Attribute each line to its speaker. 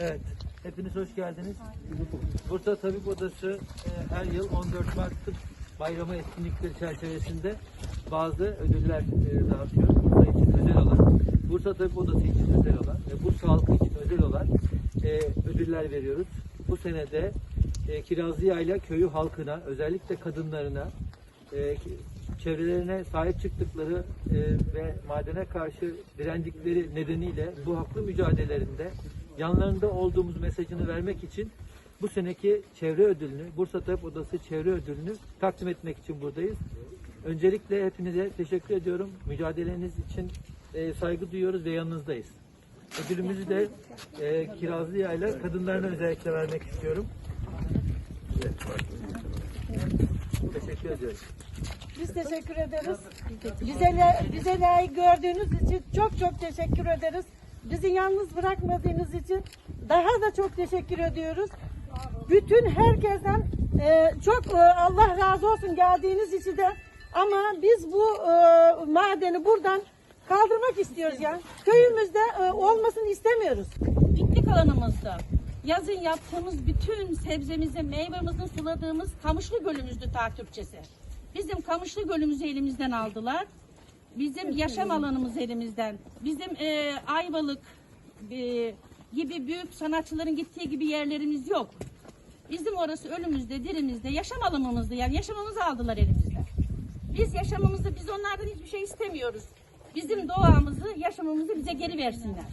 Speaker 1: Evet
Speaker 2: hepiniz hoş geldiniz. Bursa Tabip Odası e, her yıl 14 Mart Bayramı etkinlikleri çerçevesinde bazı ödüller e, dağıtıyor. Bursa için özel olan, Bursa Tabip Odası için özel olan ve Bursa halkı için özel olan e, ödüller veriyoruz. Bu senede e, Kirazlıyayla köyü halkına, özellikle kadınlarına, çevrelerine sahip çıktıkları e, ve madene karşı direndikleri nedeniyle bu haklı mücadelelerinde yanlarında olduğumuz mesajını vermek için bu seneki çevre ödülünü, Bursa Tabip Odası çevre ödülünü takdim etmek için buradayız. Öncelikle hepinize teşekkür ediyorum. Mücadeleniz için e, saygı duyuyoruz ve yanınızdayız. Ödülümüzü de e, Kirazlı Yayla kadınlarına özellikle vermek istiyorum. Teşekkür ediyorum.
Speaker 3: Biz teşekkür ederiz. Bize, bize layık gördüğünüz için çok çok teşekkür ederiz. Bizi yalnız bırakmadığınız için daha da çok teşekkür ediyoruz. Bütün herkesten e, çok e, Allah razı olsun geldiğiniz için de ama biz bu e, madeni buradan kaldırmak istiyoruz ya. Köyümüzde e, olmasını istemiyoruz.
Speaker 4: piknik alanımızda yazın yaptığımız bütün sebzemizi, meyvemizi suladığımız Kamışlı Gölümüzdü ta Türkçesi. Bizim Kamışlı Gölümüzü elimizden aldılar. Bizim yaşam alanımız elimizden. Bizim e, Ayvalık e, gibi büyük sanatçıların gittiği gibi yerlerimiz yok. Bizim orası ölümüzde, dirimizde, yaşam alanımızdı. Yani yaşamımızı aldılar elimizden. Biz yaşamımızı, biz onlardan hiçbir şey istemiyoruz. Bizim doğamızı, yaşamımızı bize geri versinler.